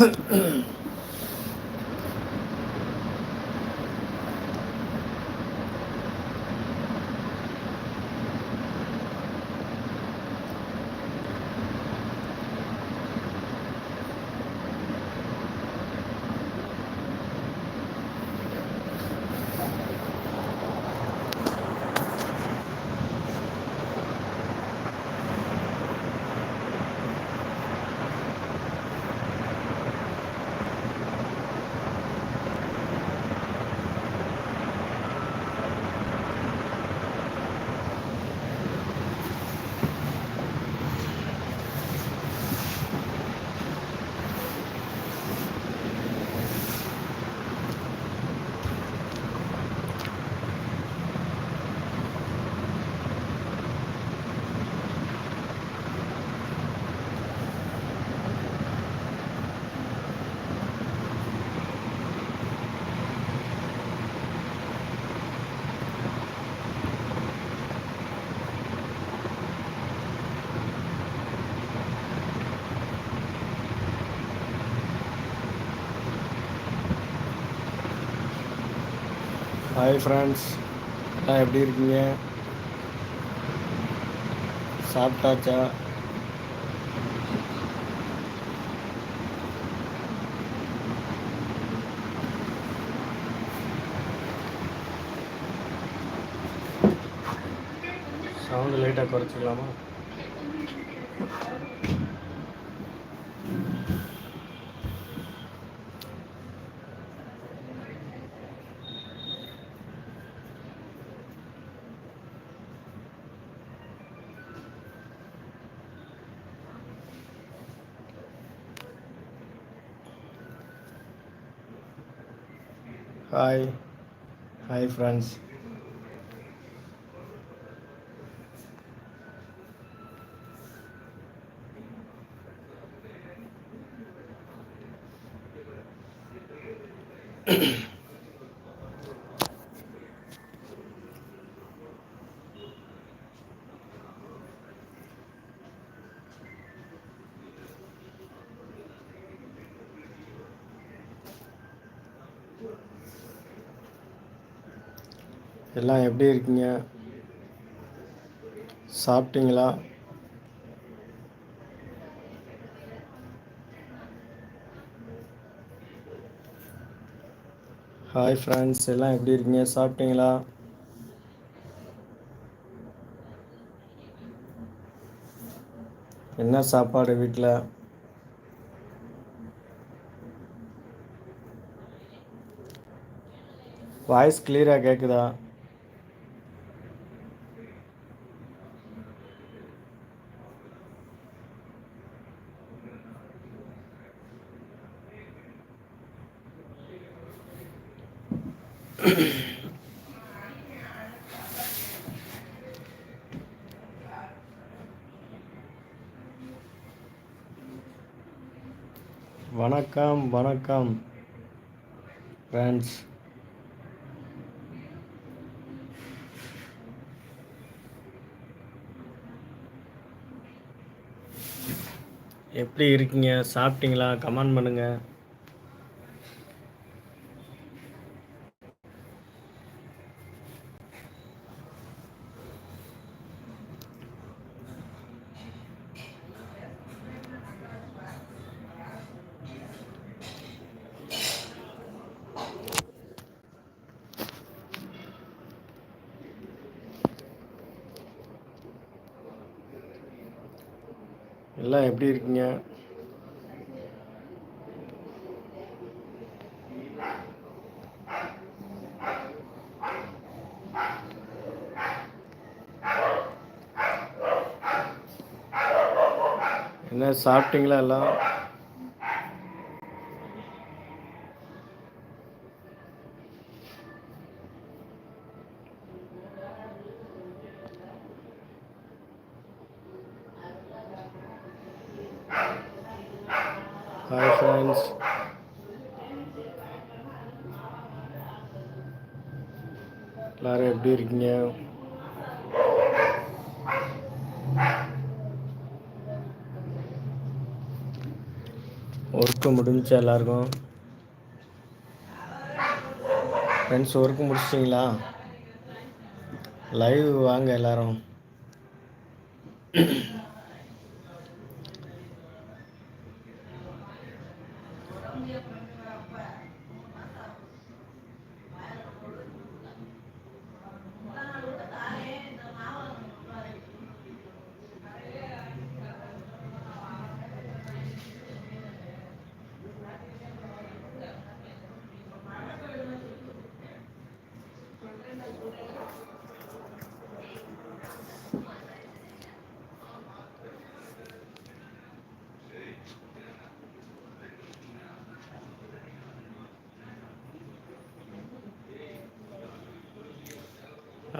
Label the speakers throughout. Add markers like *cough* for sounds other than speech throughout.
Speaker 1: Mm-hmm. *coughs* Hi friends எல்லாம் எப்படி இருக்கீங்க? சாப்பிட்டாச்சா? சவுண்டு லைட்டாக குறைச்சிக்கலாமா? ஹாய் ஹாய் ஃப்ரெண்ட்ஸ் எல்லாம் எப்படி இருக்கீங்க? சாப்பிட்டீங்களா? ஹாய் ஃப்ரெண்ட்ஸ் எல்லாம் எப்படி இருக்கீங்க? சாப்பிட்டீங்களா? என்ன சாப்பாடு வீட்டில் வாய்ஸ் கிளியராக கேட்குதா வணக்கம் ஃப்ரெண்ட்ஸ் எப்படி இருக்கீங்க? சாப்பிட்டீங்களா? கமெண்ட் பண்ணுங்கள் எல்லாம் எப்படி இருக்கீங்க? என்ன சாப்பிட்டீங்களா எல்லாம் ஹாய் ஃப்ரெண்ட்ஸ் எல்லாரும் எப்படி இருக்கீங்க
Speaker 2: ஒர்க்கு முடிஞ்சா எல்லாருக்கும்? Friends work முடிச்சிட்டிங்களா? லைவ் வாங்க எல்லாரும்.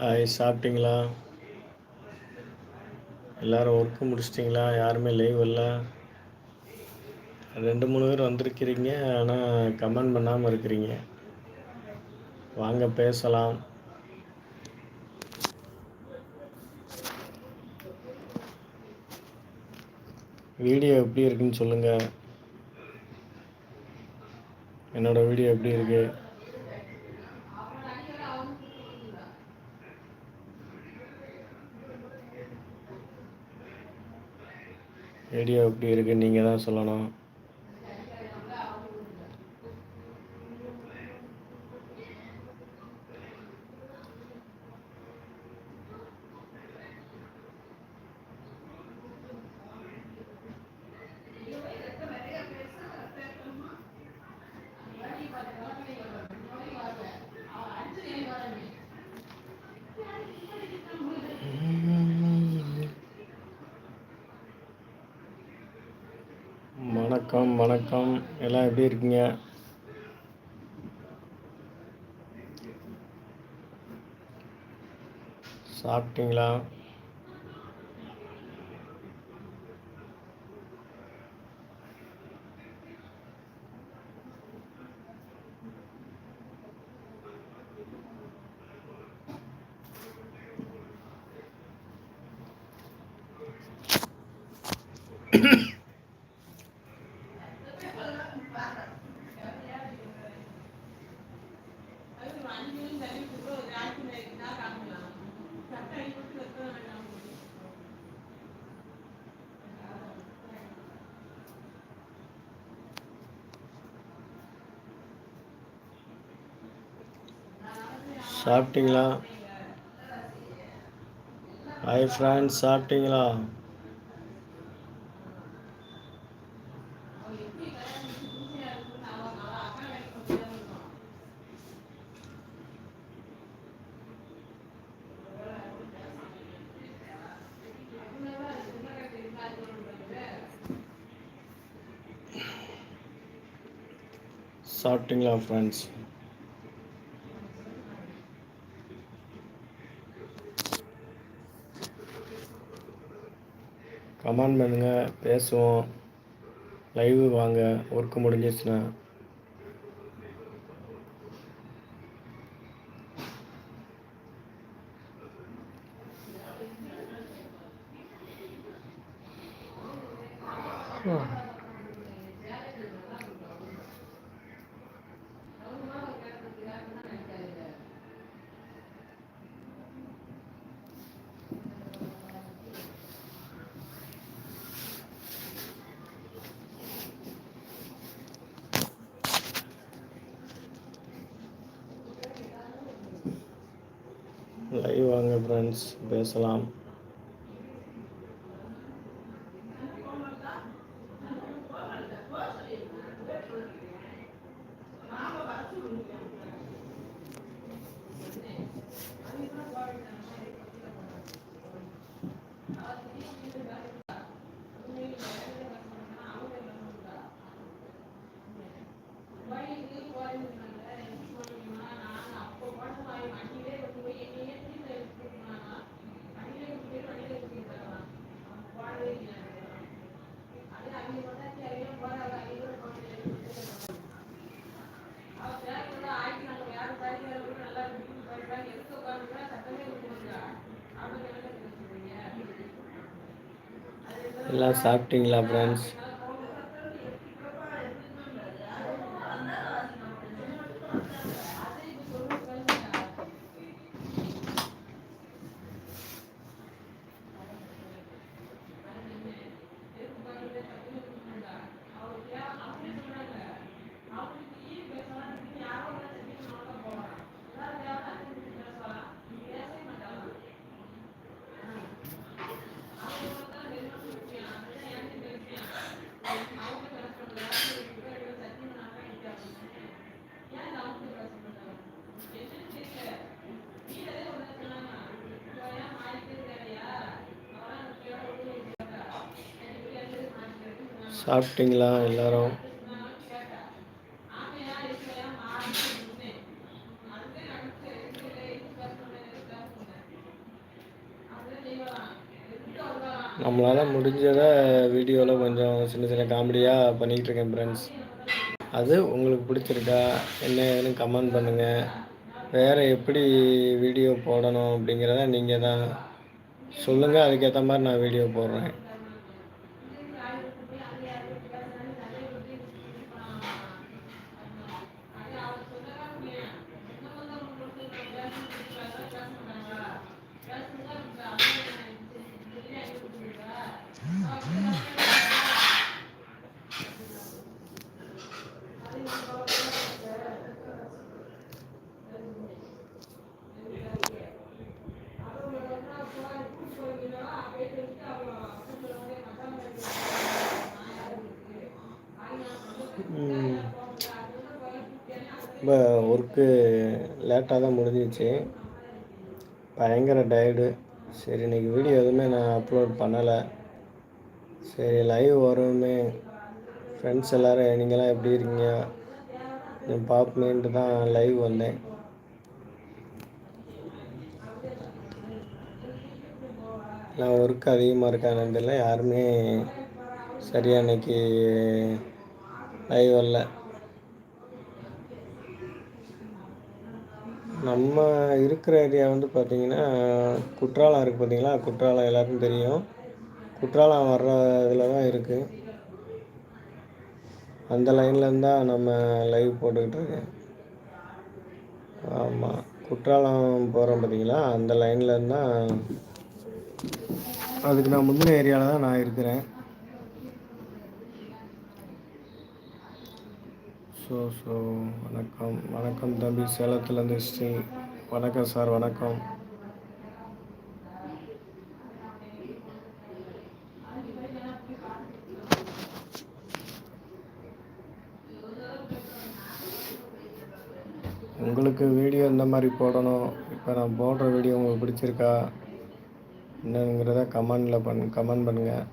Speaker 2: ஹாய் சாப்பிட்டீங்களா? எல்லோரும் ஒர்க்கு முடிச்சிட்டிங்களா? யாருமே லைவ் இல்லை. ரெண்டு மூணு பேர் வந்திருக்கிறீங்க ஆனால் கமெண்ட் பண்ணாமல் இருக்கிறீங்க. வாங்க பேசலாம். வீடியோ எப்படி இருக்குன்னு சொல்லுங்கள் என்னோடய வீடியோ எப்படி இருக்குது வீடியோ எப்படி இருக்குது நீங்கள் தான் சொல்லணும். வணக்கம் வணக்கம். எல்லாம் எப்படி இருக்கீங்க? சாப்பிட்டீங்களா? சாப்பிட்டீங்களா? ஹாய் ஃப்ரெண்ட்ஸ் சாப்பிட்டீங்களா? சாப்பிட்டீங்களா ஃப்ரெண்ட்ஸ் கமெண்ட் பண்ணுங்கள் பேசுவோம். லைவு வாங்க ஒர்க்கு முடிஞ்சிச்சுன்னா. ஹாய் வாங்க ஃப்ரெண்ட்ஸ் பேசலாம். எல்லாம் சாப்பிட்டீங்களா ஃப்ரெண்ட்ஸ்
Speaker 1: சாப்பிட்டீங்களா எல்லாரும்? நம்மளால் முடிஞ்சதை வீடியோவில் கொஞ்சம் சின்ன சின்ன காமெடியாக பண்ணிகிட்டு இருக்கேன் ஃப்ரெண்ட்ஸ் அது உங்களுக்கு பிடிச்சிருக்கா? என்ன ஏதுன்னு கமெண்ட் பண்ணுங்கள் வேறு எப்படி வீடியோ போடணும் அப்படிங்கிறத நீங்கள் தான் சொல்லுங்கள் அதுக்கேற்ற மாதிரி நான் வீடியோ போடுறேன். ரொம்ப ஒர்க்கு லேட்டாக தான் முடிஞ்சிச்சு. பயங்கர டயர்டு சரி இன்றைக்கி வீடியோ எதுவுமே நான் அப்லோட் பண்ணலை. சரி லைவ் வருமே. ஃப்ரெண்ட்ஸ் எல்லோரும் நீங்களாம் எப்படி இருக்கீங்க? பார்ப்பமேன்ட்டு தான் லைவ் வந்தேன். நான் ஒர்க் அதிகமாக இருக்கானு தெரியல. யாருமே சரியாக இன்றைக்கி லைவ் வரல. நம்ம இருக்கிற ஏரியா வந்து பார்த்திங்கன்னா குற்றாலம் இருக்குது பார்த்திங்களா குற்றாலம் எல்லாருக்கும் தெரியும். குற்றாலம் வர்ற இதில் தான் இருக்குது அந்த லைன்லேருந்து தான் நம்ம லைவ் போட்டுக்கிட்டு இருக்கேன். ஆமாம் குற்றாலம் போகிறோம் பார்த்தீங்களா அந்த லைன்லேருந்து தான் அதுக்கு நான் முந்தின ஏரியாவில் தான் நான் இருக்கிறேன். ஸோ ஸோ வணக்கம். வணக்கம் தம்பி. சேலத்துலேருந்து ஸ்ரீ வணக்கம் சார். வணக்கம் உங்களுக்கு எந்த இந்த மாதிரி போடணும்? இப்போ நான் போடுற வீடியோ உங்களுக்கு பிடிச்சிருக்கா? என்னங்கிறத கமெண்டில் பண் கமெண்ட் பண்ணுங்கள்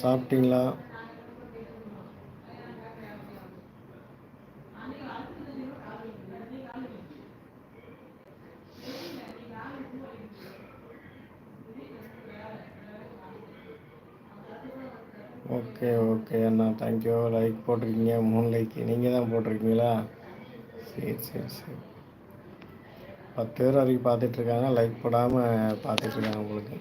Speaker 1: சாப்பிட்டீங்களா? ஓகே ஓகே அண்ணா. தேங்க்யூ லைக் போட்டிருக்கீங்க மூணு லைக் நீங்கள் தான் போட்டிருக்கீங்களா? சரி சரி சரி. பத்து பேர் வரைக்கும் பார்த்துட்ருக்காங்க லைக் போடாமல் பார்த்துட்ருக்காங்க உங்களுக்கு.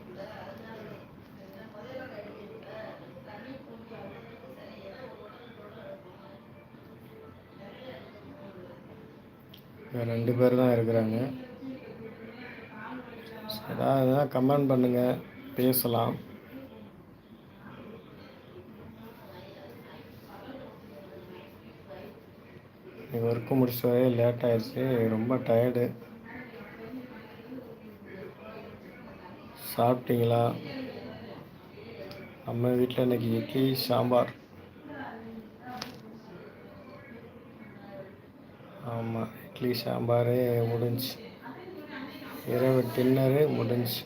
Speaker 1: ரெண்டு பேர் தான் இருக்கிறாங்க. ஏதாவது கமெண்ட் பண்ணுங்கள் பேசலாம். ஒர்க்கு முடிச்ச வரையே லேட் ஆயிடுச்சு. ரொம்ப டயர்டு சாப்பிட்டீங்களா? நம்ம வீட்டில் இன்றைக்கி இட்லி சாம்பார். ஆமாம் இட்லி சாம்பார் முடிஞ்சு இரவு டின்னரு முடிஞ்சு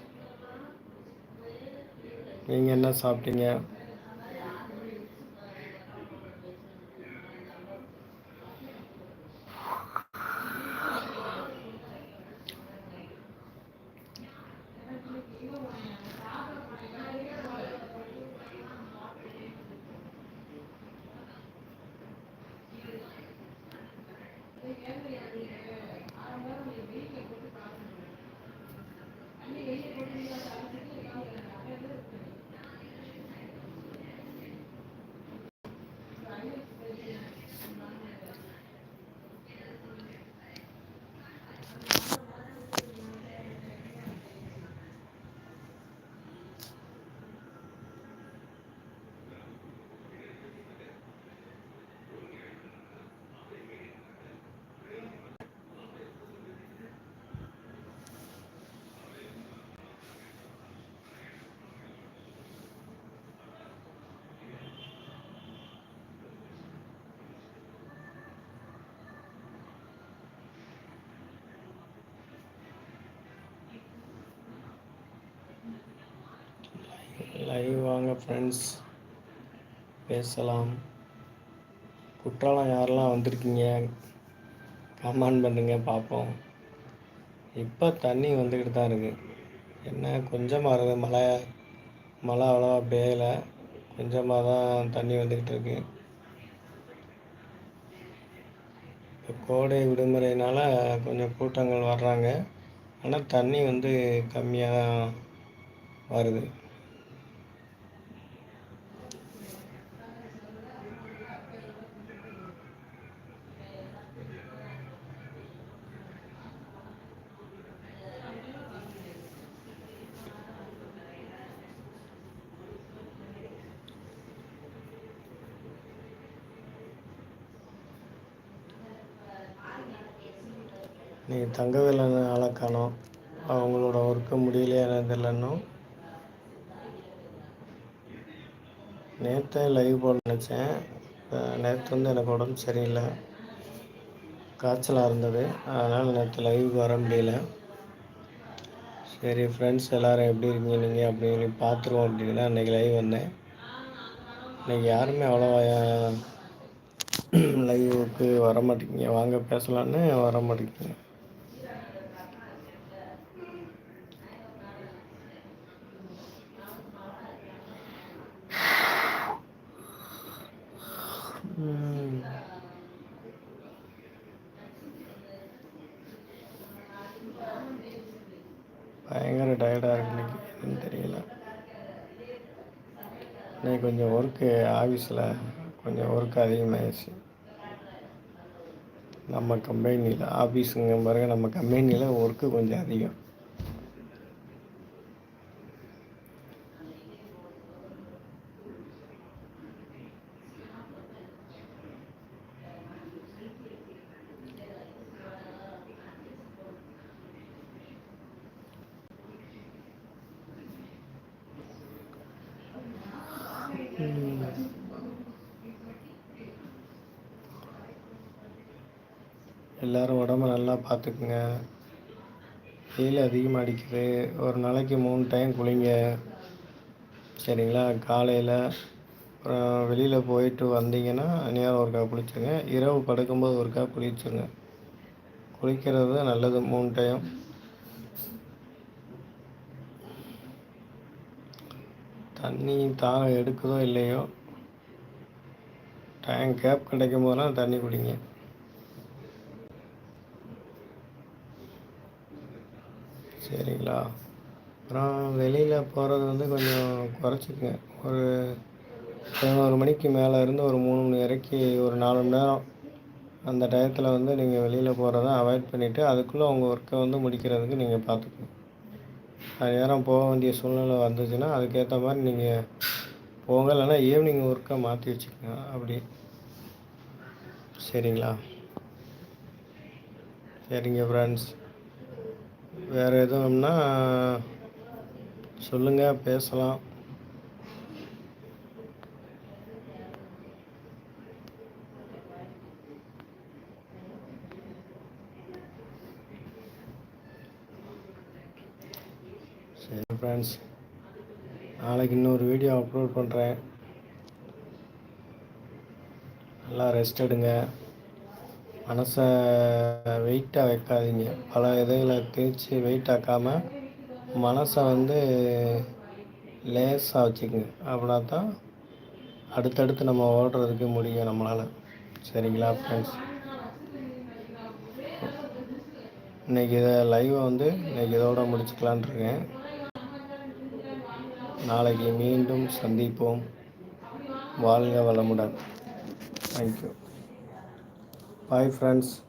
Speaker 1: நீங்கள் என்ன சாப்பிட்டீங்க? லைவ் வாங்க ஃப்ரெண்ட்ஸ் பேசலாம். குற்றாலம் யாரெல்லாம் வந்திருக்கீங்க? கமெண்ட் பண்ணுங்கள் பார்ப்போம். இப்போ தண்ணி வந்துக்கிட்டு தான் இருக்குது என்ன கொஞ்சமாக இருக்குது மழை மழை அவ்வளோவா பெய்யலை கொஞ்சமாக தான் தண்ணி வந்துக்கிட்டு இருக்கு. இப்போ கோடை விடுமுறையினால் கொஞ்சம் கூட்டங்கள் வர்றாங்க. ஆனால் தண்ணி வந்து கம்மியாக தான் வருது. நீங்கள் தங்கவேல ஆளை காணும். அவங்களோட ஒர்க்கு முடியலையா என்னன்னு நேற்று இன்னும் லைவ் போட நினச்சேன். நேற்று வந்து எனக்கு உடம்பு சரியில்லை. காய்ச்சலாக இருந்தது. அதனால் நேற்று லைவுக்கு வர முடியல. சரி ஃப்ரெண்ட்ஸ் எல்லோரும் எப்படி இருக்கீங்க? நீங்கள் அப்படின்னு பார்த்துருவோம் அப்படின்னு தான் லைவ் வந்தேன். இன்றைக்கி யாருமே அவ்வளோவா லைவுக்கு வர மாட்டேங்க வாங்க பேசலான்னு வர மாட்டேங்க பயங்கர டயர்டாக இருக்கு இன்னைக்கு என்னன்னு தெரியல இன்னைக்கு கொஞ்சம் ஒர்க்கு ஆஃபீஸில் கொஞ்சம் ஒர்க் அதிகமாகிடுச்சு நம்ம கம்பெனியில் ஆஃபீஸுங்க பாருங்க நம்ம கம்பெனியில் ஒர்க்கு கொஞ்சம் அதிகம் எல்லோரும் உடம்ப நல்லா பார்த்துக்குங்க வெயில் அதிகமாக அடிக்குது. ஒரு நாளைக்கு மூணு டைம் குளிங்க. சரிங்களா? காலையில் அப்புறம் வெளியில் போயிட்டு வந்தீங்கன்னா நேரம் ஒருக்கா குளிச்சுங்க. இரவு படுக்கும்போது ஒருக்கா குளிச்சுங்க. குளிக்கிறது நல்லது மூணு டைம் தண்ணி தாகம் எடுக்குதோ இல்லையோ டைம் கேப் கிடைக்கும் போதெல்லாம் தண்ணி குடிங்க. சரிங்களா. அப்புறம் வெளியில் போகிறது வந்து கொஞ்சம் குறைச்சிக்கங்க. ஒரு பதினோரு மணிக்கு மேலே இருந்து ஒரு மூணு மணி வரைக்கும் ஒரு நாலு மணி நேரம் அந்த டயத்தில் வந்து நீங்கள் வெளியில் போகிறத அவாய்ட் பண்ணிவிட்டு அதுக்குள்ளே உங்கள் ஒர்க்கை வந்து முடிக்கிறதுக்கு நீங்கள் பார்த்துக்கணும் அது நேரம் போக வேண்டிய சூழ்நிலை வந்துச்சுன்னா அதுக்கேற்ற மாதிரி நீங்கள் போங்க. இல்லைன்னா ஈவினிங் ஒர்க்கை மாற்றி வச்சுக்கோங்க. அப்படி. சரிங்களா. சரிங்க ஃப்ரெண்ட்ஸ் வேறு எதுவும்னா சொல்லுங்கள் பேசலாம். சரி ஃப்ரெண்ட்ஸ் நாளைக்கு இன்னொரு வீடியோ அப்லோட் பண்ணுறேன் நல்லா ரெஸ்ட் எடுங்க. மனசை வெயிட்டாக வைக்காதீங்க. பல இதுகளை தேய்ச்சி வெயிட் ஆக்காமல் மனசை வந்து லேஸாக வச்சுக்கோங்க. அப்படின்னா தான் அடுத்தடுத்து நம்ம ஓடுறதுக்கு முடியும் நம்மளால். சரிங்களா ஃப்ரெண்ட்ஸ் இன்றைக்கி இதை லைவை வந்து இன்றைக்கி இதோட முடிச்சுக்கலான் இருக்கேன். நாளைக்கு மீண்டும் சந்திப்போம். வாழ்க வளமுடன். Thank you Bye friends.